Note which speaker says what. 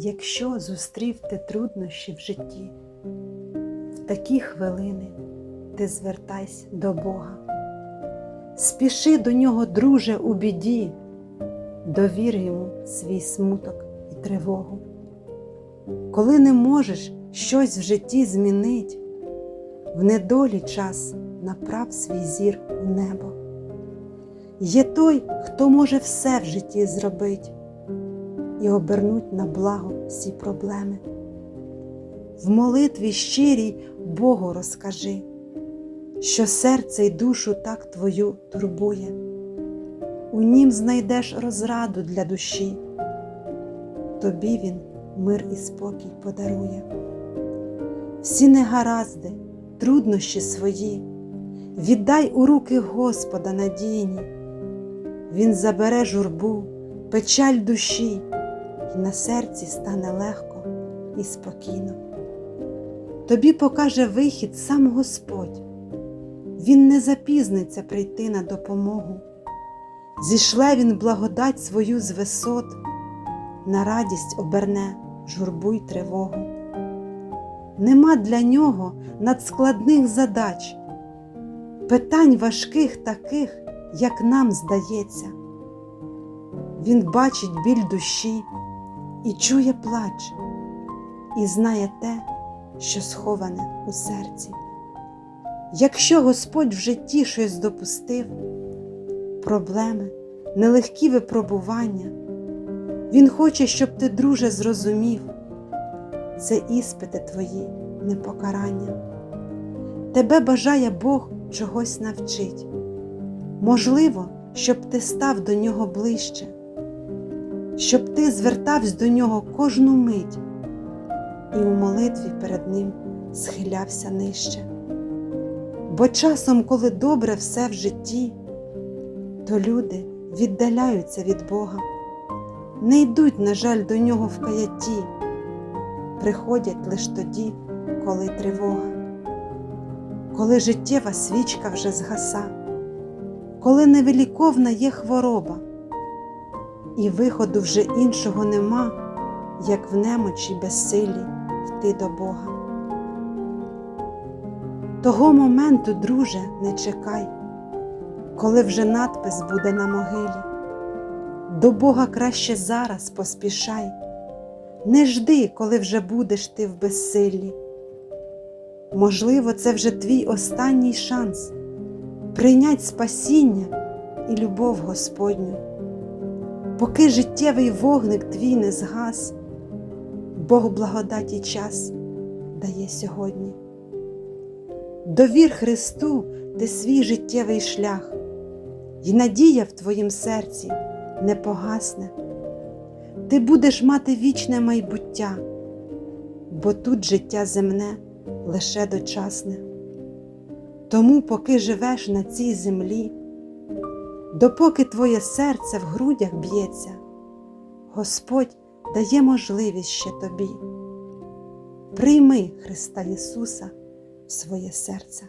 Speaker 1: Якщо зустрів ти труднощі в житті, в такі хвилини ти звертайся до Бога. Спіши до нього, друже, у біді, довір йому свій смуток і тривогу. Коли не можеш щось в житті змінить, в недолі час направ свій зір у небо. Є той, хто може все в житті зробить і обернуть на благо всі проблеми. В молитві щирій Богу розкажи, що серце й душу так твою турбує, у нім знайдеш розраду для душі, тобі він мир і спокій подарує. Всі негаразди, труднощі свої, віддай у руки Господа надійні, Він забере журбу, печаль душі, і на серці стане легко і спокійно. Тобі покаже вихід сам Господь, Він не запізниться прийти на допомогу, зішле Він благодать свою з висот, на радість оберне журбу й тривогу. Нема для нього надскладних задач, питань важких таких, як нам здається. Він бачить біль душі і чує плач, і знає те, що сховане у серці. Якщо Господь в житті щось допустив, проблеми, нелегкі випробування, Він хоче, щоб ти, друже, зрозумів, це іспити твої, не покарання. Тебе бажає Бог чогось навчить. Можливо, щоб ти став до нього ближче, щоб ти звертався до нього кожну мить. І у молитві перед Ним схилявся нижче. Бо часом, коли добре все в житті, то люди віддаляються від Бога, не йдуть, на жаль, до нього в каятті, приходять лише тоді, коли тривога, коли життєва свічка вже згаса, коли невиліковна є хвороба, і виходу вже іншого нема, як в немочі безсилі йти до Бога. Того моменту, друже, не чекай, коли вже надпис буде на могилі. До Бога краще зараз поспішай, не жди, коли вже будеш ти в безсиллі. Можливо, це вже твій останній шанс прийнять спасіння і любов Господню, поки життєвий вогник твій не згас, Бог благодаті час дає сьогодні. Довір Христу ти свій життєвий шлях, і надія в твоїм серці не погасне. Ти будеш мати вічне майбуття, бо тут життя земне лише дочасне. Тому, поки живеш на цій землі, допоки твоє серце в грудях б'ється, Господь дає можливість ще тобі. Прийми Христа Ісуса в своє серце.